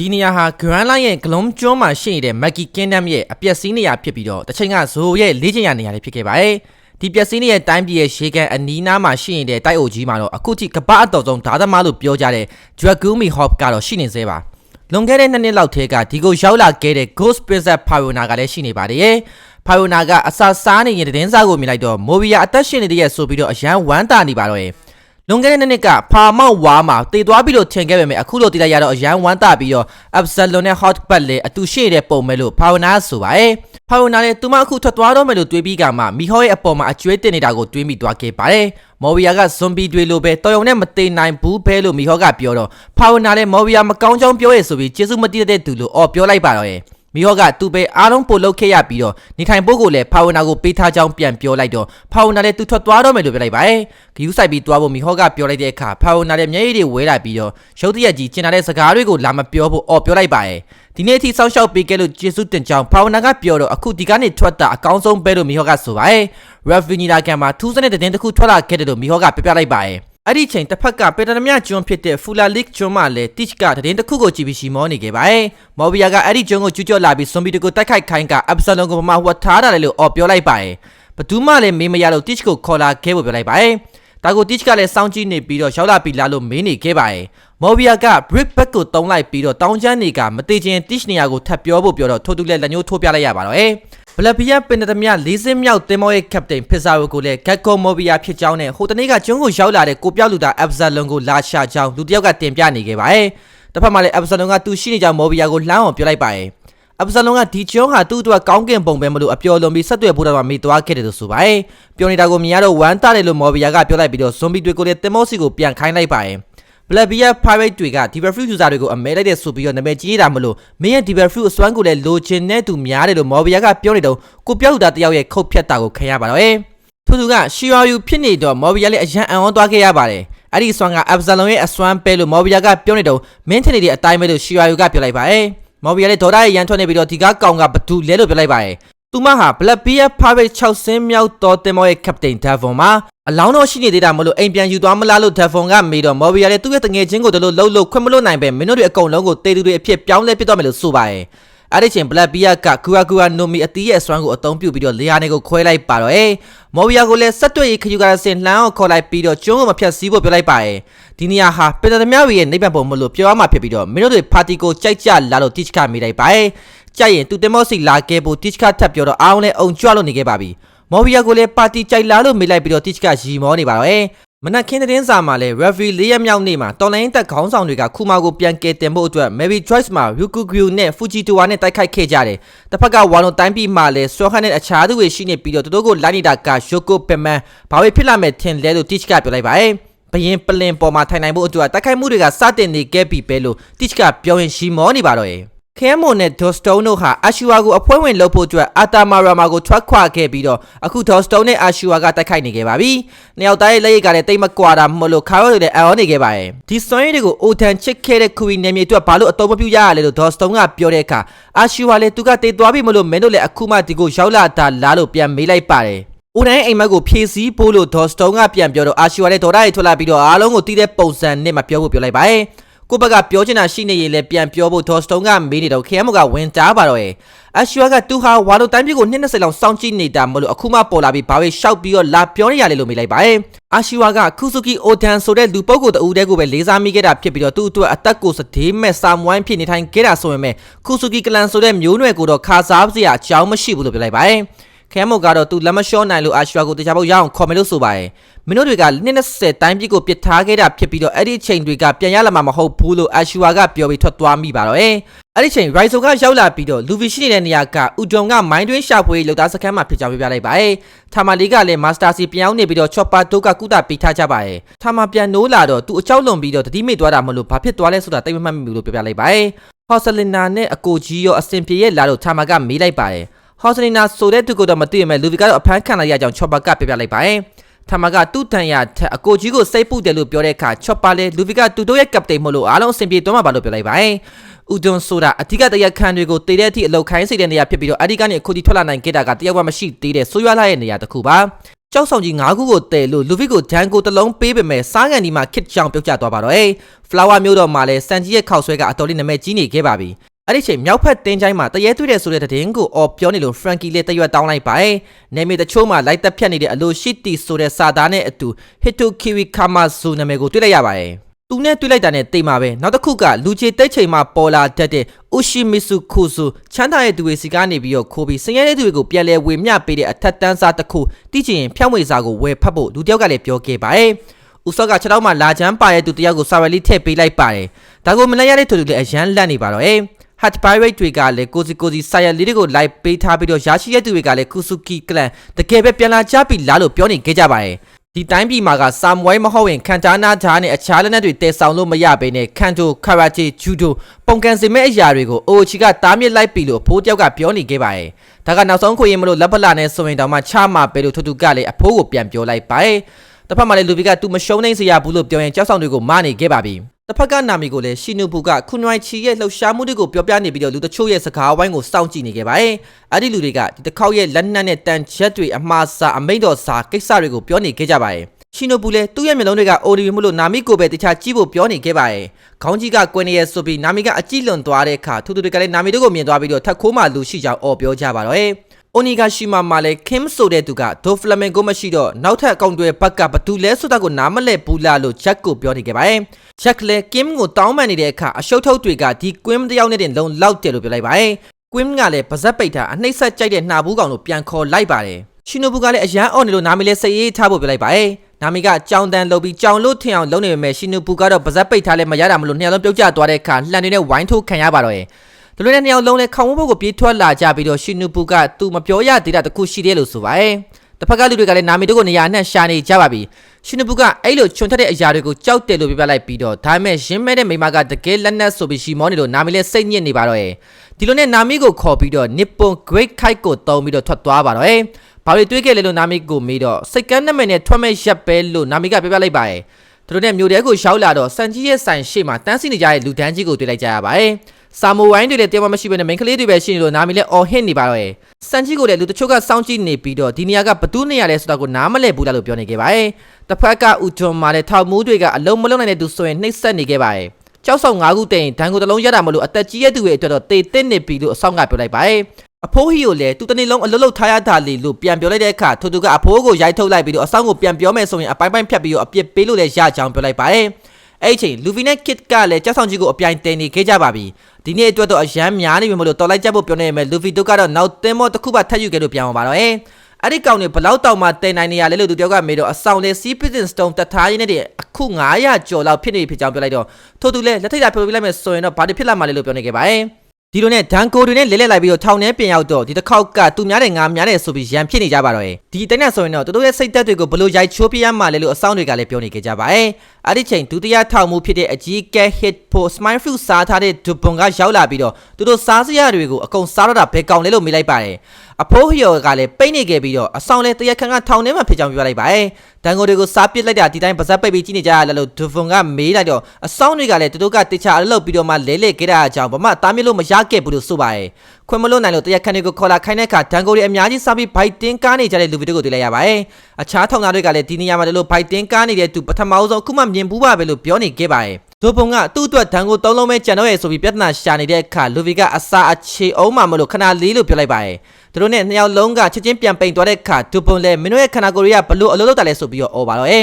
ဒီနေရာဟာ Grand Line ရဲ့ Glom ကျွန်းမှာရှိနေတဲ့ Maggie Kingdom ရဲ့အပျက်စီးနေရာဖြစ်ပြီးတော့တစ်ချိန်က Zoo ရဲ့လေ့ကျင့်ရနေရာလေးဖြစ်ခဲ့ပါတယ်။ဒီပျက်စီးနေတဲ့တိုင်းပြည်ရဲ့ရှေးကန်အနီးနားမှာရှိနေတဲ့တိုက်အုပ်ကြီးမှာတော့အခုထိကပ္ပအတော်ဆုံးဓာတ်သမားလို့ပြောကြတဲ့ Dragumi Hop ကတော့ရှိနေသေးပါ။လွန်ခဲ့တဲ့နှစ်နှစ်လောက်ထဲကဒီကိုရောက်လာခဲ့တဲ့ Ghost Princess Fiona ကလည်းရှိနေပါတယ်။ Fiona ကအစာစားနေရင်တင်းစားကိုမြင်လိုက်တော့ Movia အသက်ရှင်နေတဲ့ရဲ့ဆိုပြီးတော့အရန်ဝမ်းတာနေပါတော့ရဲ့။ လွန်ခဲ့တဲ့နှစ်နှစ်ကဖာမောက်ဝါမှာတည်သွားပြီလို့ထင်ခဲ့ပေမဲ့အခုလိုတည်လိုက်ရတော့အရန်ဝမ်းတာပြီးတော့ Absalom နဲ့ Hotbat လည်းအတူရှိတဲ့ပုံမဲ့လို့ Fauna ဆိုပါရဲ့။ Fauna လည်းသူမအခုထွက်သွားတော့မယ်လို့တွေးပြီးကမှမီဟောရဲ့အပေါ်မှာအကျွေးတင်နေတာကိုတွေးမိသွားခဲ့ပါတယ်။ Movia က zombie တွေလိုပဲတော်ရုံနဲ့မသေးနိုင်ဘူးဘဲလို့မီဟောကပြောတော့ Fauna လည်း Movia မကောင်းကြောင်းပြောရဲဆိုပြီးကျေးဇူးမတည်တဲ့သူလို့အော်ပြောလိုက်ပါတော့ရဲ့။ မီဟောကသူ့ပဲအားလုံးပို့လုပ်ခဲ့ရပြီးတော့နေထိုင်ဖို့ကိုလည်းဖာဝနာကိုပေးထားကြောင်းပြန်ပြောလိုက်တော့ဖာဝနာလည်းသူထွက်သွားတော့မယ်လို့ပြောလိုက်ပါတယ်။ဂယူးဆိုင်ပြီးသွားဖို့မီဟောကပြောလိုက်တဲ့အခါဖာဝနာလည်းမျက်ရည်တွေဝဲလာပြီးတော့ရုပ်တရက်ကြီးကျင်လာတဲ့စကားတွေကိုလာမပြောဖို့အော်ပြောလိုက်ပါတယ်။ဒီနေ့အထိစောင့်ရှောက်ပေးခဲ့လို့ကျေးဇူးတင်ကြောင်းဖာဝနာကပြောတော့အခုဒီကနေထွက်တာအကောင်းဆုံးပဲလို့မီဟောကဆိုပါတယ်။ Ravinila ကမှာထူးစတဲ့တဲ့တစ်ခုထွက်လာခဲ့တယ်လို့မီဟောကပြပြလိုက်ပါတယ်။ အဲ့ဒီချိန်တစ်ဖက်ကပေတရမြကျွန်းဖြစ်တဲ့ဖူလာလစ်ကျွန်းမှာလည်း Teach ကတရင်တစ်ခုကိုကြည့်ပြီးရှီမောနေခဲ့ပါတယ်။မော်ဘီယာကအဲ့ဒီကျွန်းကိုကျူးကျော်လာပြီးဇွန်ဘီတွေကိုတိုက်ခိုက်ခိုင်းကအပ်ဆလုံကိုမမဟွတ်ထားတာလေလို့အော်ပြောလိုက်ပါတယ်။ဘသူမှလည်းမေးမရလို့ Teach ကိုခေါ်လာခဲ့ဖို့ပြောလိုက်ပါတယ်။ဒါကို Teach ကလည်းစောင့်ကြည့်နေပြီးတော့ရောက်လာပြီးလာလို့မင်းနေခဲ့ပါတယ်။မော်ဘီယာက brick back ကိုတုံးလိုက်ပြီးတော့တောင်းချမ်းနေကမသေးချင်း Teach နေရာကိုထပ်ပြောဖို့ပြောတော့ထိုတူလည်းလက်ညှိုးထိုးပြလိုက်ရပါတော့။ ဘလပီယာပင်တမရ၄စင်းမြောက်တင်မောရဲ့ကပတိန်ဖစ်ဆာရိုကိုလည်းဂက်ကိုမော်ဘီယာဖြစ်ကြောင်းနဲ့ဟိုတနေ့ကကျွန်းကိုရောက်လာတဲ့ကိုပြောက်လူသားအက်ဖ်ဇာလွန်ကိုလာရှာကြောင်းလူတစ်ယောက်ကတင်ပြနေခဲ့ပါတယ်။တစ်ဖက်မှာလည်းအက်ဖ်ဇာလွန်ကသူရှိနေကြောင်းမော်ဘီယာကိုလှမ်းအောင်ပြောလိုက်ပါတယ်။အပ်ဆလုံကဒီကျွန်းဟာသူ့အတွက်ကောင်းကင်ပုံပဲမလို့အပျော်လွန်ပြီးဆက်သွယ်ဖို့တော့မိသွားခဲ့တယ်လို့ဆိုပါတယ်။ပြောနေတာကိုမြင်ရတော့ဝမ်းတာတယ်လို့မော်ဘီယာကပြောလိုက်ပြီးတော့ဇွန်ဘီတွေကိုလည်းတင်မောစီကိုပြန်ခိုင်းလိုက်ပါတယ်။ Black Bear Pirate တွေက Diver Fruit user တွေကိုအမဲလိုက်တဲ့ဆိုပြီးတော့နာမည်ကြီးနေတာမလို့မင်းရဲ့ Diver Fruit အစွမ်းကိုလည်းလိုချင်တဲ့သူများတယ်လို့မော်ဘီယာကပြောနေတော့ကိုပြောက်လူသားတယောက်ရဲ့ခုတ်ဖြတ်တာကိုခံရပါတော့။သူသူကရှီယောယူဖြစ်နေတော့မော်ဘီယာလည်းအရန်အံ့ဩသွားခဲ့ရပါတယ်။အဲ့ဒီအစွမ်းကအပ်ဆလုံရဲ့အစွမ်းပဲလို့မော်ဘီယာကပြောနေတော့မင်းထင်နေတဲ့အတိုင်းပဲလို့ရှီယောယူကပြောလိုက်ပါတယ်။မော်ဘီယာလည်းဒေါ်ဒါရဲ့ရန်ထွက်နေပြီးတော့ဒီကကောင်ကဘသူလဲလို့ပြောလိုက်ပါတယ်။သူမဟာ Black Bear Pirate 6ဆင်းမြောက်တော်တင်မောရဲ့ Captain Devon မှာ အလောင်းတော့ရှိနေသေးတာမလို့အိမ်ပြန်ယူသွားမလားလို့ Devon ကမေးတော့မော်ဘီယာလည်းသူ့ရဲ့တငယ်ချင်းကိုတလို့လှုပ်လှုပ်ခွင့်မလို့နိုင်ပဲမင်းတို့တွေအကုန်လုံးကိုတေးသူတွေအဖြစ်ပြောင်းလဲပစ်တော့မယ်လို့ဆိုပါတယ်။အဲ့ဒီချိန် Black Bear ကကူအာကူအာနိုမီအတီးရဲ့အစွမ်းကိုအသုံးပြုပြီးတော့လေယာဉ်တွေကိုခွဲလိုက်ပါတော့အေးမော်ဘီယာကိုလည်းဆက်တွေ့ရေးခယူကရစင်လှမ်းအောင်ခေါ်လိုက်ပြီးတော့ကျွန်းကိုမဖြတ်စည်းဖို့ပြောလိုက်ပါတယ်ဒီနေရာဟာပင်တသမရဲ့နိဗ္ဗာန်ပုံမလို့ပြောရမှာဖြစ်ပြီးတော့မင်းတို့တွေပါတီကိုကြိုက်ကြလာလို့ teach ကမိလိုက်ပါတယ်ကြိုက်ရင်သူတင်မောစီလာခဲ့ဖို့ teach ကထပ်ပြောတော့အားလုံးလည်းအုံကြွလို့နေခဲ့ပါပြီ မော်ဘီယာကိုလည်းပါတီကြိုက်လာလို့မိလိုက်ပြီးတော့ teach ကရီမောနေပါတော့အေးမနက်ခင်းတဲ့င်းစာမှာလဲ referee ၄ရက်မြောက်နေ့မှာတော်လိုင်းတက်ခေါင်းဆောင်တွေကခုမာကိုပြန်ကယ်တင်ဖို့အတွက် Mary Joyce မှာ Ryukugyu နဲ့ Fujitowa နဲ့တိုက်ခိုက်ခဲ့ကြတယ်။တစ်ဖက်ကဝါလွန်တိုင်းပြည်မှာလဲဆွဲခန့်တဲ့အခြားသူတွေရှိနေပြီးတော့သူတို့ကိုလိုက်နေတာက Yoko Penman ဘာဝေဖြစ်လာမယ်ထင်လဲလို့ Teach ကပြောလိုက်ပါတယ်။ဘရင်ပလင်ပေါ်မှာထိုင်နိုင်ဖို့အတွက်တိုက်ခိုက်မှုတွေကစတင်နေခဲ့ပြီပဲလို့ Teach ကပြောရင်ရှီမောနေပါတော့ရဲ့။ ခဲမွန်နဲ့ဒေါ်စတုန်းတို့ဟာအာရှူဝါကိုအဖွဲဝင်လုပ်ဖို့အတွက်အာတာမာရာမာကိုထွက်ခွာခဲ့ပြီးတော့အခုဒေါ်စတုန်းနဲ့အာရှူဝါကတိုက်ခိုက်နေခဲ့ပါပြီ။နှစ်ယောက်သားရဲ့လက်ရည်ကလည်းတိတ်မကွာတာမလို့ခါရောတွေလည်းအော်နေခဲ့ပါရဲ့။ဒီစွမ်းရည်တွေကိုအိုတန်ချစ်ခဲ့တဲ့ခူရီနေမြေအတွက်ဘာလို့အတော့မပြုရရလဲလို့ဒေါ်စတုန်းကပြောတဲ့အခါအာရှူဝါလည်းသူကတေးသွားပြီမလို့မင်းတို့လည်းအခုမှဒီကိုရောက်လာတာလားလို့ပြန်မေးလိုက်ပါတယ်။ဦးတိုင်းအိမ်မက်ကိုဖြည့်ဆည်းဖို့လို့ဒေါ်စတုန်းကပြန်ပြောတော့အာရှူဝါလည်းဒေါ်ဒါရီထွက်လာပြီးတော့အားလုံးကိုတီးတဲ့ပုံစံနဲ့မပြောဖို့ပြောလိုက်ပါတယ်။ ကိုဘက်ကပြောချင်တာရှိနေရင်လည်းပြန်ပြောဖို့ဒေါ်စတုန်းကမေးနေတော့ခရမကဝင်တားပါတော့ရဲ့အရှူကသူဟာဝါလိုတိုင်းပြည်ကိုနှစ်20လောက်စောင့်ကြည့်နေတာမလို့အခုမှပေါ်လာပြီးဘာပဲရှောက်ပြီးတော့လာပြောနေရလေလို့မေးလိုက်ပါရဲ့အရှူကခုစုကီအိုဒန်ဆိုတဲ့လူပုဂ္ဂိုလ်တဦးတည်းကိုပဲလေးစားမိခဲ့တာဖြစ်ပြီးတော့သူ့အတွက်အသက်ကိုစဒေးမဲ့ဆာမွိုင်းဖြစ်နေထိုင်ခဲ့တာဆိုရင်ပဲခုစုကီကလန်ဆိုတဲ့မျိုးနွယ်ကိုတော့ခါစားစရာအကြောင်းမရှိဘူးလို့ပြောလိုက်ပါရဲ့ ခဲမို့ကတော့သူလက်မလျှော့နိုင်လို့အာရှွာကိုတခြားပုတ်ရအောင်ခေါ်မယ်လို့ဆိုပါတယ်မင်းတို့တွေက20တိုင်းပြည်ကိုပစ်ထားခဲ့တာဖြစ်ပြီးတော့အဲ့ဒီအချိန်တွေကပြန်ရလာမှာမဟုတ်ဘူးလို့အာရှွာကပြောပြီးထွက်သွားမိပါတော့အဲ့ဒီချိန်ရိုက်ဆိုကရောက်လာပြီးတော့လူဗီရှိနေတဲ့နေရာကဥဒုံကမိုင်းတွင်းရှာဖွေလောက်သားစခန်းမှာဖြစ်ကြောင်းပြပြလိုက်ပါတယ်ထာမာလီကလည်းမာစတာစီပြန်အောင်နေပြီးတော့ချော့ပါဒုကကုတာပေးထားကြပါတယ်ထာမာပြန်နိုးလာတော့သူအကြောက်လွန်ပြီးတော့တတိမိတ်သွားတာမလို့ဘာဖြစ်သွားလဲဆိုတာတိတ်မမှတ်မိဘူးလို့ပြပြလိုက်ပါတယ်ဟော့ဆလင်နာနဲ့အကိုကြီးရောအစင်ပြေရဲ့လာတော့ထာမာကမေးလိုက်ပါတယ် ဟော့စလင်နာဆိုတဲ့သူကတော့မသိရမဲ့လူဗီကတော့အဖမ်းခံလိုက်ရကြောင်းချော့ပါကပြပြလိုက်ပါတယ်ထမကသူ့တန်ရထက်အကိုကြီးကိုစိတ်ပူတယ်လို့ပြောတဲ့အခါချော့ပါလေလူဗီကသူတို့ရဲ့ကပတိန်မို့လို့အားလုံးအဆင်ပြေသွားမှာပါလို့ပြောလိုက်ပါတယ်။ဦးဒွန်ဆိုတာအထက်ကတရက်ခန်တွေကိုတည်တဲ့အထိအလောက်ခိုင်းစေတဲ့နေရာဖြစ်ပြီးတော့အဒီကနေအခုထိထွက်လာနိုင်ခဲ့တာကတယောက်မှမရှိသေးတဲ့ဆိုးရွားလာတဲ့နေရာတစ်ခုပါကြောက်ဆောင်ကြီး၅ခုကိုတည်လို့လူဗစ်ကိုဒန်ကိုတစ်လုံးပေးပေမဲ့စားကန်ဒီမှာခစ်ချောင်ပြုတ်ကျသွားပါတော့ဟဲ့ဖလာဝါမျိုးတော်မှာလည်းစန်ကြီးရဲ့ခောက်ဆွဲကအတော်လေးနာမည်ကြီးနေခဲ့ပါပြီ အဲ့ဒီချိန်မြောက်ဖက်တင်းချိုင်းမှာတရေတွေ့တယ်ဆိုတဲ့သတင်းကိုအော်ပြောနေလို့ဖရန်ကီလည်းတရွက်တောင်းလိုက်ပါရဲ့နေမီတချို့မှာလိုက်သက်ဖြတ်နေတဲ့အလိုရှိတီဆိုတဲ့စာသားနဲ့အတူဟီတိုကီဝီကာမာဇူနာမည်ကိုတွေ့လိုက်ရပါတယ်သူနဲ့တွေ့လိုက်တာနဲ့တိတ်မှာပဲနောက်တစ်ခုကလူချေတိတ်ချိန်မှာပေါ်လာတတ်တဲ့ဥရှိမီဆူခုဆူချမ်းသာရဲ့သူတွေစီကနေပြီးတော့ခိုးပြီးစင်ရဲတဲ့သူတွေကိုပြန်လဲဝေမျှပေးတဲ့အထက်တန်းစားတစ်ခုတိကျရင်ဖြောင်းဝေစာကိုဝယ်ဖတ်ဖို့လူတယောက်ကလည်းပြောခဲ့ပါတယ်ဦးစောကခြေထောက်မှာလာချမ်းပါတဲ့သူတယောက်ကိုစာဝယ်လေးထည့်ပေးလိုက်ပါတယ်ဒါကိုမလဲရတဲ့သူတွေလည်းအရန်လန့်နေပါတော့ဟဲ့ hat pirate တွေကလည်းကိုစီကိုစီဆိုင်ရလေးတွေကို live ပေးထားပြီးတော့ရရှိရတဲ့သူတွေကလည်းကုစုကီကလန်တကယ်ပဲပြန်လာကြပြီလားလို့ပြောနေခဲ့ကြပါတယ်ဒီတိုင်းပြည်မှာကစာမွိုင်းမဟုတ်ရင်ကန်တာနာဂျားနဲ့အခြားလက်နက်တွေတည်ဆောင်လို့မရဘဲနဲ့ကန်တိုကာရာတီဂျူဒိုပုံကန်စင်မဲ့အရာတွေကိုအိုချီကတားမြစ်လိုက်ပြီလို့အဖိုးတယောက်ကပြောနေခဲ့ပါတယ်ဒါကနောက်ဆုံးခွေရင်မလို့လက်ပလာနဲ့ဆိုရင်တောင်မှချမှာပဲလို့ထူထူကလည်းအဖိုးကိုပြန်ပြောလိုက်ပါတယ်တစ်ဖက်မှာလည်းလူဗီကသူမရှုံးနိုင်စရာဘူးလို့ပြောရင်ကြောက်ဆောင်တွေကိုမနေခဲ့ပါပြီ တစ်ဖက်ကနာမီကိုလည်းရှီနူဘူကခွန်နွိုင်ချီရဲ့လှုပ်ရှားမှုတွေကိုပြောပြနေပြီးတော့လူတချို့ရဲ့စကားဝိုင်းကိုစောင့်ကြည့်နေခဲ့ပါတယ်။အဲ့ဒီလူတွေကဒီတစ်ခေါက်ရဲ့လက်နက်နဲ့တန်ချက်တွေအမှားစာအမိန့်တော်စာကိစ္စတွေကိုပြောနေခဲ့ကြပါတယ်။ရှီနိုဘူလည်းသူ့ရဲ့မျက်လုံးတွေကအိုဒီမှုလို့နာမီကိုပဲတခြားကြည့်ဖို့ပြောနေခဲ့ပါတယ်။ခေါင်းကြီးကကွင်းနေရဆိုပြီးနာမီကအကြည့်လွန်သွားတဲ့အခါသူတို့တွေကလည်းနာမီတို့ကိုမြင်သွားပြီးတော့ထက်ခိုးမှလူရှိကြောင်းအော်ပြောကြပါတော့တယ်။ အိုနီဂါရှိမာမှာလည်း Kim ဆိုတဲ့သူကဒိုဖလမင်ကိုမရှိတော့နောက်ထပ်အကောင့်တွေဘက်ကဘသူလဲဆိုတာကိုနားမလဲဘူးလားလို့ Jack ကိုပြောနေခဲ့ပါတယ်။ Jack လည်း Kim ကိုတောင်းပန်နေတဲ့အခါအရှုပ်ထုတ်တွေကဒီ Queen တယောက်နဲ့တင်လုံလောက်တယ်လို့ပြောလိုက်ပါတယ်။ Queen ကလည်းပါဇက်ပိတ်ထားအနှိမ့်ဆက်ကြိုက်တဲ့နှာဘူးကောင်ကိုပြန်ခေါ်လိုက်ပါတယ်။ Shinobu ကလည်းအရန်အော်နေလို့နာမီလည်းစိတ်အေးထားဖို့ပြောလိုက်ပါတယ်။နာမီကကြောင်တန်လုပ်ပြီးကြောင်လို့ထင်အောင်လုပ်နေပေမဲ့ Shinobu ကတော့ပါဇက်ပိတ်ထားလဲမရတာမလို့နှစ်ယောက်လုံးပြုတ်ကျသွားတဲ့အခါလှန်နေတဲ့ဝိုင်းထိုးခံရပါတော့ရဲ့။ သူတို့နဲ့နှစ်ယောက်လုံးလဲခေါင်းဝဘုတ်ကိုပြေးထွက်လာကြပြီးတော့ရှင်နူပူကသူမပြောရသေးတာတခုရှိတယ်လို့ဆိုပါတယ်။တစ်ဖက်ကလူတွေကလည်းနာမီတို့ကိုနေရာနဲ့ရှာနေကြပါပြီ။ရှင်နူပူကအဲ့လိုချွန်ထက်တဲ့အရာတွေကိုကြောက်တယ်လို့ပြပြလိုက်ပြီးတော့ဒါပေမဲ့ရင်းမဲတဲ့မိမကတကယ်လက်နက်ဆိုပြီးရှီမောနေလို့နာမီလဲစိတ်ညစ်နေပါတော့ရဲ့။ဒီလိုနဲ့နာမီကိုခေါ်ပြီးတော့ Nippon Great Kite ကိုတုံးပြီးတော့ထွက်သွားပါတော့ရဲ့။ဘာလို့တွေးခဲ့လဲလို့နာမီကိုမေးတော့စိတ်ကန်းနမည်နဲ့ထွက်မဲ့ရက်ပဲလို့နာမီကပြပြလိုက်ပါရဲ့။သူတို့နဲ့မြို့တဲကိုရှောက်လာတော့စန်ကြီးရဲ့ဆိုင်ရှေ့မှာတန်းစီနေကြတဲ့လူတန်းကြီးကိုတွေ့လိုက်ကြရပါတယ်။ စာမိုဝိုင်းတွေလည်းတရားမရှိဘဲနဲ့မိန်းကလေးတွေပဲရှိနေလို့နာမည်လည်းအော်ဟစ်နေပါတော့ရဲ့။စန်ကြီးကိုလည်းလူတချို့ကစောင့်ကြည့်နေပြီးတော့ဒီနေရာကဘသူနေရာလဲဆိုတာကိုနားမလည်ဘူးလားလို့ပြောနေခဲ့ပါတယ်။တစ်ဖက်ကဥထွန်မှာလည်းထောက်မိုးတွေကအလုံးမလုံးနိုင်တဲ့သူဆိုရင်နှိပ်စက်နေခဲ့ပါတယ်။ကြောက်ဆောင်၅ခုတိန်ဒဏ်ကိုတစ်လုံးရတာမလို့အသက်ကြီးရဲ့သူတွေအတွက်တော့တေတက်နေပြီလို့အဆောင်ကပြောလိုက်ပါတယ်။အဖိုးဟီကိုလည်းသူတနေ့လုံးအလုတ်လုတ်ထားရတာလေလို့ပြန်ပြောလိုက်တဲ့အခါထိုသူကအဖိုးကိုရိုက်ထုတ်လိုက်ပြီးတော့အဆောင်ကိုပြန်ပြောမယ်ဆိုရင်အပိုင်းပိုင်းဖြတ်ပြီးတော့အပြစ်ပေးလို့လည်းရကြောင်းပြောလိုက်ပါတယ်။အဲ့ဒီချိန်လူဗီနဲ့ကစ်ကလည်းကြောက်ဆောင်ကြီးကိုအပြိုင်တင်နေခဲ့ကြပါပြီ။ ဒီနေ့အတွက်တော့အရန်များနေပြီမလို့တော်လိုက်ကြဖို့ပြောနေမယ်လူဗီတို့ကတော့နောက်သင်းမောတစ်ခုပါထပ်ယူခဲ့လို့ပြန်အောင်ပါတော့။အဲ့ဒီကောင်တွေဘလောက်တောင်မှတင်နိုင်နေရလဲလို့သူတယောက်ကမေးတော့အဆောင်လေ Sea Prison Stone တထားရင်းနဲ့အခု900ကျော်လောက်ဖြစ်နေပြီဖြစ်ကြောင်းပြောလိုက်တော့ထို့သူလည်းလက်ထိတ်တာပြောပြလိုက်မယ်ဆိုရင်တော့ဘာတွေဖြစ်လာမှလဲလို့ပြောနေခဲ့ပါတယ်။ဒီလိုနဲ့ဒန်ကိုတွေနဲ့လဲလဲလိုက်ပြီးတော့ထောင်ထဲပြင်ရောက်တော့ဒီတစ်ခေါက်ကသူများတဲ့ငါများတဲ့ဆိုပြီးရန်ဖြစ်နေကြပါတော့ရဲ့ဒီတိုင်းနဲ့ဆိုရင်တော့သူတို့ရဲ့စိတ်သက်တွေကိုဘလို့ရိုက်ချိုးပြရမှလဲလို့အဆောင်တွေကလည်းပြောနေကြကြပါရဲ့ အဲ့ဒီချိန်ဒုတိယထောင်မှုဖြစ်တဲ့အကြီးကဲ hit ဖို့ smile fruit စားထားတဲ့ဒူပွန်ကရောက်လာပြီးတော့သူတို့စားစရာတွေကိုအကုန်စားတော့တာဘယ်ကောင်လဲလို့မေးလိုက်ပါတယ်အဖိုးဟီယောကလည်းပိတ်နေခဲ့ပြီးတော့အဆောင်လဲတရက်ခန့်ကထောင်ထဲမှာဖြစ်ကြောင်းပြောလိုက်ပါတယ်ဒန်ကိုတွေကိုစားပစ်လိုက်တာဒီတိုင်းပါဇက်ပိတ်ပြီးကြည့်နေကြရလို့ဒူပွန်ကမေးလိုက်တော့အဆောင်တွေကလည်းသူတို့ကတခြားအလုပ်ပြီးတော့မှလဲလဲခဲ့တာအကြောင်းဘာမှတားမြစ်လို့မရခဲ့ဘူးလို့ဆိုပါတယ်ခွင့်မလို့နိုင်လို့တရက်ခန့်တွေကိုခေါ်လာခိုင်းတဲ့အခါဒန်ကိုတွေအများကြီးစားပြီးဘိုက်တင်းကားနေကြတဲ့လူဗီတွေကိုတွေ့လိုက်ရပါတယ်အခြားထောင်သားတွေကလည်းဒီနေရာမှာလို့ဘိုက်တင်းကားနေတဲ့သူပထမဆုံးအခုမှမြင်ဘူးပါပဲလို့ပြောနေခဲ့ပါတယ်ဒိုပုံကသူ့အတွက်ဒန်ကိုသုံးလုံးပဲကြံတော့ရဲဆိုပြီးပြဿနာရှာနေတဲ့အခါလူဗီကအစာအခြေအောင်မှမလို့ခဏလေးလို့ပြောလိုက်ပါတယ်သူတို့နဲ့နှစ်ယောက်လုံးကချက်ချင်းပြန်ပိန်သွားတဲ့အခါဒိုပုံလည်းမင်းတို့ရဲ့ခန္ဓာကိုယ်တွေကဘလို့အလုပ်လုပ်တာလဲဆိုပြီးတော့អော်ပါတော့အဲ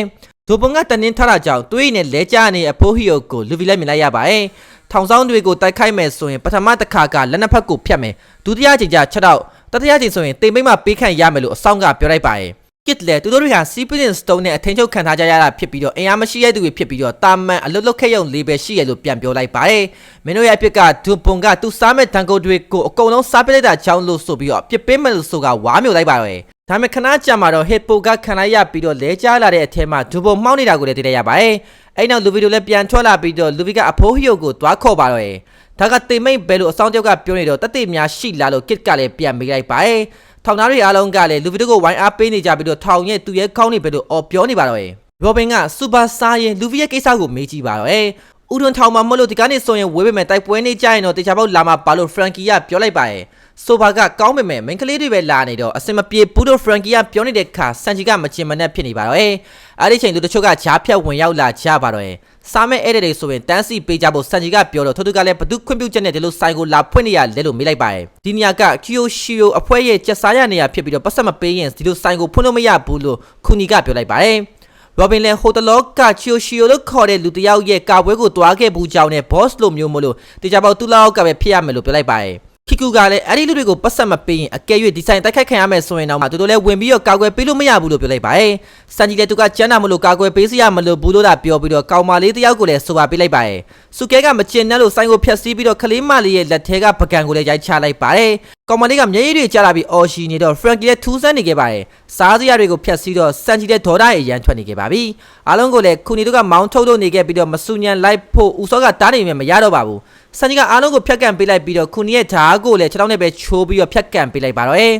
ဒိုပုံကတနင်းထားတာကြောင့်တွေးနဲ့လဲကျနေအဖိုးဟီယိုကိုလူဗီလည်းမြင်လိုက်ရပါတယ်ထောင်ဆောင်တွေကိုတိုက်ခိုက်မယ်ဆိုရင်ပထမတစ်ခါကလက်နှစ်ဖက်ကိုဖြတ်မယ်ဒုတိယကြိမ်ကျ6တော့တတိယကြိမ်ဆိုရင်တိမ်မိတ်မှပေးခန့်ရမယ်လို့အဆောင်ကပြောလိုက်ပါတယ် ကစ်လေသူတို့တွေဟာ Seepin Stone နဲ့အထင်ချုပ်ခံထားကြရတာဖြစ်ပြီးတော့အင်အားမရှိတဲ့သူတွေဖြစ်ပြီးတော့တာမန်အလုတ်လုတ်ခဲ့ရုံလေးပဲရှိရလို့ပြန်ပြောလိုက်ပါတယ်မင်းတို့ရဲ့အဖြစ်ကဒွန်ပွန်ကသူစားမဲ့တန်ကိုတွေကိုအကုန်လုံးစားပစ်လိုက်တာချောင်းလို့ဆိုပြီးတော့ပြစ်ပေးမယ်လို့ဆိုကဝါမျိုးလိုက်ပါတော့ဒါပေမဲ့ခဏကြာမှာတော့ဟစ်ပိုကခံလိုက်ရပြီးတော့လဲကျလာတဲ့အထက်မှာဒူဘုံမှောက်နေတာကိုလည်းသိလိုက်ရပါတယ်အဲ့နောက်လူဗီတို့လည်းပြန်ထွက်လာပြီးတော့လူဗီကအဖိုးဟီယိုကိုတွားခေါ်ပါတော့ဒါကတိမ်မိတ်ဘဲလို့အဆောင်တယောက်ကပြောနေတော့တတိများရှိလာလို့ကစ်ကလည်းပြန်မေးလိုက်ပါတယ် ထောင်သားတွေအားလုံးကလည်းလူဗီတို့ကိုဝိုင်းအားပေးနေကြပြီးတော့ထောင်ရဲ့သူရဲ့ခေါင်းနေပဲလို့အော်ပြောနေပါတော့ရဲ့ရောဘင်ကစူပါစာရင်လူဗီရဲ့ကိစ္စကိုမေးကြည့်ပါတော့ရဲ့ဦးထွန်းထောင်မှာမလို့ဒီကနေ့ဆိုရင်ဝေးပေမဲ့တိုက်ပွဲနေကြရင်တော့တေချာပေါက်လာမှာပါလို့ဖရန်ကီကပြောလိုက်ပါတယ်ဆိုဘာကကောင်းပေမဲ့မိန်းကလေးတွေပဲလာနေတော့အစင်မပြေဘူးလို့ဖရန်ကီကပြောနေတဲ့ခါဆန်ချီကမချင်မနဲ့ဖြစ်နေပါတော့အဲ့ဒီချိန်သူတချို့ကဂျားဖြတ်ဝင်ရောက်လာကြပါတော့ စားမဲ့အဲ့တဲ့တွေဆိုရင်တန်းစီပေးကြဖို့ဆန်ချီကပြောတော့ထို့သူကလည်းဘသူခွင့်ပြုချက်နဲ့ဒီလိုဆိုင်ကိုလာဖွင့်နေရလဲလို့မေးလိုက်ပါတယ်ဒီနေရာကကီယိုရှီယိုအဖွဲရဲ့ကြက်စားရနေရဖြစ်ပြီးတော့ပတ်ဆက်မပေးရင်ဒီလိုဆိုင်ကိုဖွင့်လို့မရဘူးလို့ခုနီကပြောလိုက်ပါတယ်ရောဘင်လည်းဟိုတလောကချီယိုရှီယိုလို့ခေါ်တဲ့လူတစ်ယောက်ရဲ့ကာပွဲကိုတွားခဲ့ဘူးကြောင်းနဲ့ boss လို့မျိုးမလို့တေချာပေါက်သူ့လောက်ကပဲဖြစ်ရမယ်လို့ပြောလိုက်ပါတယ် ခီကူကလည်းအဲ့ဒီလူတွေကိုပတ်ဆက်မပေးရင်အကယ်၍ဒီဆိုင်တိုက်ခိုက်ခံရမယ်ဆိုရင်တော့မှသူတို့လည်းဝင်ပြီးတော့ကာကွယ်ပေးလို့မရဘူးလို့ပြောလိုက်ပါတယ်စန်ဂျီလည်းသူကကျန်းတာမလို့ကာကွယ်ပေးစရာမလို့ဘူးလို့သာပြောပြီးတော့ကောင်မလေးတစ်ယောက်ကိုလည်းဆိုပါပေးလိုက်ပါတယ်စုကဲကမကျင်နဲ့လို့ဆိုင်ကိုဖျက်ဆီးပြီးတော့ခလေးမလေးရဲ့လက်ထဲကပကံကိုလည်းရိုက်ချလိုက်ပါတယ်ကောင်မလေးကမျက်ရည်တွေကျလာပြီးအော်ရှီနေတော့ Frankie လည်းထူးဆန်းနေခဲ့ပါတယ်စားစရာတွေကိုဖျက်ဆီးတော့စန်ဂျီလည်းဒေါ်ဒါရဲ့ရန်ထွက်နေခဲ့ပါပြီအားလုံးကိုလည်းခုနီတို့ကမောင်းထုတ်လို့နေခဲ့ပြီးတော့မဆူညံလိုက်ဖို့ဦးစောကတားနေမယ်မရတော့ပါဘူး စန်ဂျီကအားလုံးကိုဖျက်ကန်ပေးလိုက်ပြီးတော့ခုနီရဲ့ဓာတ်ကိုလည်းခြေထောက်နဲ့ပဲချိုးပြီးတော့ဖျက်ကန်ပေးလိုက်ပါတော့အေး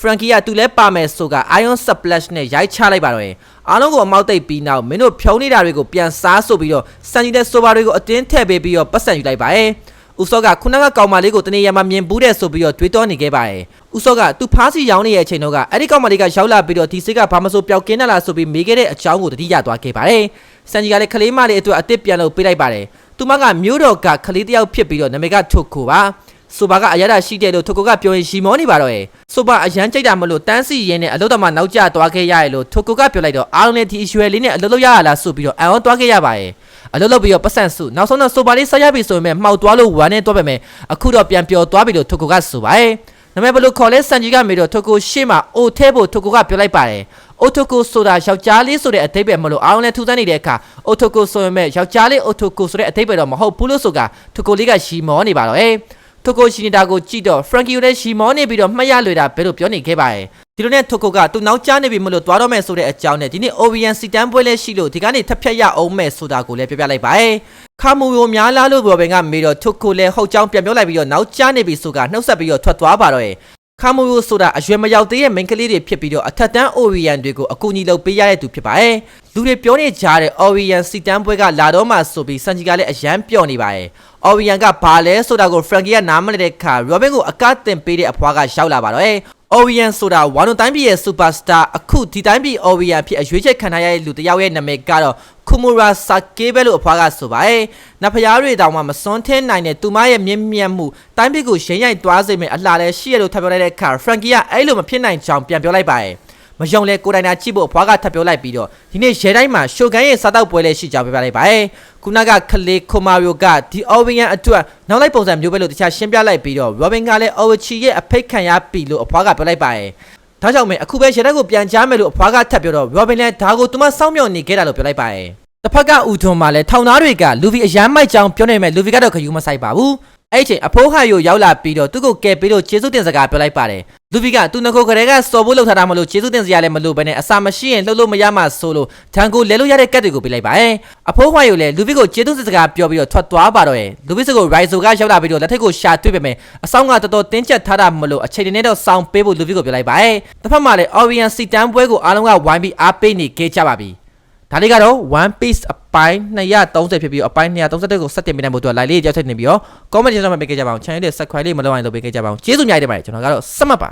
Frankie ကသူလဲပါမယ်ဆိုက Iron Splash နဲ့ရိုက်ချလိုက်ပါတော့ရင်အားလုံးကိုအမောက်တိတ်ပြီးနောက်မင်းတို့ဖြုံးနေတာတွေကိုပြန်စားဆိုပြီးတော့စန်ဂျီတဲ့ဆိုဘာတွေကိုအတင်းထည့်ပေးပြီးတော့ပတ်စံယူလိုက်ပါရဲ့ဦးစောကခုနကကောင်မလေးကိုတနေရာမှာမြင်ဘူးတဲ့ဆိုပြီးတော့တွေးတောနေခဲ့ပါရဲ့ဦးစောကသူဖားစီရောင်းနေတဲ့အချိန်တော့ကအဲ့ဒီကောင်မလေးကရောက်လာပြီးတော့ဒီစိတ်ကဘာမဆိုပျောက်ကင်းလာလားဆိုပြီးမေးခဲ့တဲ့အကြောင်းကိုတတိယသွားခဲ့ပါတယ်စန်ဂျီကလည်းကလေးမလေးအတွက်အစ်စ်ပြန်လို့ပေးလိုက်ပါတယ် သူမကမျိုးတော်ကကလေးတစ်ယောက်ဖြစ်ပြီးတော့နာမည်ကထုတ်ကိုပါဆိုဘာကအရသာရှိတယ်လို့ထိုကိုကပြောရင်ရှီမောနေပါတော့ရဲ့ဆိုဘာအရန်ကြိုက်တာမလို့တန်းစီရင်းနဲ့အလုပ်တော်မှာနောက်ကျသွားခဲ့ရရဲ့လို့ထိုကိုကပြောလိုက်တော့အားလုံးနဲ့ဒီအရွယ်လေးနဲ့အလုပ်လုပ်ရရလားဆိုပြီးတော့အံ့ဩသွားခဲ့ရပါရဲ့အလုပ်လုပ်ပြီးတော့ပတ်စံစုနောက်ဆုံးတော့ဆိုဘာလေးဆက်ရပြီဆိုရင်မှောက်သွားလို့ဝမ်းနဲ့သွားပဲမယ်အခုတော့ပြန်ပျော်သွားပြီလို့ထိုကိုကဆိုပါရဲ့နာမည်ဘလို့ခေါ်လဲစန်ကြီးကမေတော့ထိုကိုရှေ့မှာအိုထဲဖို့ထိုကိုကပြောလိုက်ပါတယ် အိုတိုကိုဆိုတာယောက်ျားလေးဆိုတဲ့အတိတ်ပဲမလို့အားလုံးလဲထူးဆန်းနေတဲ့အခါအိုတိုကိုဆိုရင်မဲ့ယောက်ျားလေးအိုတိုကိုဆိုတဲ့အတိတ်ပဲတော့မဟုတ်ဘူးလို့ဆိုကထိုကိုလေးကရှီမောနေပါတော့ဟဲ့ထိုကိုရှိနေတာကိုကြည့်တော့ Frankie ကိုလည်းရှီမောနေပြီးတော့မှတ်ရလွယ်တာဘယ်လိုပြောနေခဲ့ပါရဲ့ဒီလိုနဲ့ထိုကိုကသူနောက်ကျနေပြီမလို့သွားတော့မယ်ဆိုတဲ့အကြောင်းနဲ့ဒီနေ့ OVN စီတန်းပွဲလဲရှိလို့ဒီကနေထပ်ဖြတ်ရအောင်မယ်ဆိုတာကိုလည်းပြောပြလိုက်ပါရဲ့ခါမူယိုများလားလို့ပြောပင်ကမေတော့ထိုကိုလည်းဟုတ်ကြောင်းပြန်ပြောလိုက်ပြီးတော့နောက်ကျနေပြီဆိုကနှုတ်ဆက်ပြီးတော့ထွက်သွားပါတော့ရဲ့ ခါမူယိုဆိုတာအရွယ်မရောက်သေးတဲ့မိန်းကလေးတွေဖြစ်ပြီးတော့အထက်တန်း OVN တွေကိုအကူအညီလုပ်ပေးရတဲ့သူဖြစ်ပါရဲ့လူတွေပြောနေကြတဲ့ OVN စီတန်းပွဲကလာတော့မှဆိုပြီးစန်ဂျီကလည်းအရန်ပြော့နေပါရဲ့ Orion ကဘာလဲဆိုတာကို Frankie ကနားမလည်တဲ့အခါ Robin ကိုအကတင်ပေးတဲ့အဖွားကရောက်လာပါတော့။ Orion ဆိုတာဝါနုတိုင်းပြည်ရဲ့ superstar အခုဒီတိုင်းပြည် Orion ဖြစ်အရွေးချယ်ခံထားရတဲ့လူတစ်ယောက်ရဲ့နာမည်ကတော့ Kumura Sake ပဲလို့အဖွားကဆိုပါရဲ့။နဖျားတွေတောင်မှမစွန်းထင်းနိုင်တဲ့သူမရဲ့မြင့်မြတ်မှုတိုင်းပြည်ကိုရင်းရိုက်သွားစေမယ့်အလှလည်းရှိရလို့ထပ်ပြောလိုက်တဲ့အခါ Frankie ကအဲ့လိုမဖြစ်နိုင်ကြောင်းပြန်ပြောလိုက်ပါရဲ့။ မယုံလဲကိုယ်တိုင်သာကြည့်ဖို့အဖွားကထပ်ပြောလိုက်ပြီးတော့ဒီနေ့ရဲတိုင်းမှာရှိုကန်ရဲ့စားတောက်ပွဲလေးရှိကြောင်းပြောပြလိုက်ပါရဲ့ခုနကခလေးခိုမာယိုကဒီအော်ဝင်းရန်အတွက်နောက်လိုက်ပုံစံမျိုးပဲလို့တခြားရှင်းပြလိုက်ပြီးတော့ရောဘင်ကလည်းအော်ဝချီရဲ့အဖိတ်ခံရပြီလို့အဖွားကပြောလိုက်ပါရဲ့ဒါကြောင့်မဲအခုပဲရဲတိုင်းကိုပြန်ကြားမယ်လို့အဖွားကထပ်ပြောတော့ရောဘင်လည်းဒါကိုသူမစောင့်မျှော်နေခဲ့တာလို့ပြောလိုက်ပါရဲ့တစ်ဖက်ကဦးထွန်းမှာလည်းထောင်သားတွေကလူဗီအရမ်းမိုက်ကြောင်ပြောနေမဲ့လူဗီကတော့ခယူမဆိုင်ပါဘူး အဲ့ချိန်အဖိုးဟယိုရောက်လာပြီးတော့သူ့ကိုကယ်ပေးလို့ကျေးဇူးတင်စကားပြောလိုက်ပါတယ်လူဗီကသူငကိုကလေးကစော်ဖို့လောက်ထားတာမလို့ကျေးဇူးတင်စရာလည်းမလိုဘဲနဲ့အစာမရှိရင်လှုပ်လို့မရမှဆိုလို့ထန်ကိုလဲလို့ရတဲ့ကတ်တွေကိုပေးလိုက်ပါတယ်အဖိုးဟယိုလည်းလူဗီကိုကျေးဇူးတင်စကားပြောပြီးတော့ထွက်သွားပါတော့ရဲ့လူဗီစကိုရိုင်ဆိုကရောက်လာပြီးတော့လက်ထက်ကိုရှာတွေ့ပေမဲ့အဆောင်ကတော်တော်တင်းကျပ်ထားတာမလို့အချိန်နဲ့တော့စောင်းပေးဖို့လူဗီကိုပြောလိုက်ပါတယ်တစ်ဖက်မှာလည်း Orion စီတန်းပွဲကိုအားလုံးကဝိုင်းပြီးအားပေးနေခဲ့ကြပါပြီ ဒါလေးကတော့ one piece အပိုင်း230ဖြစ်ပြီးအပိုင်း231ကိုစတင်ပြနေဖို့အတွက် live လေးကြောက်ထည့်နေပြီးတော့ comment section မှာပေးခဲ့ကြပါအောင် channel လေး subscribe လေးမလုပ်ရင်လုပ်ပေးခဲ့ကြပါအောင်ကျေးဇူးများတင်ပါတယ်ကျွန်တော်ကတော့စမှတ်ပါ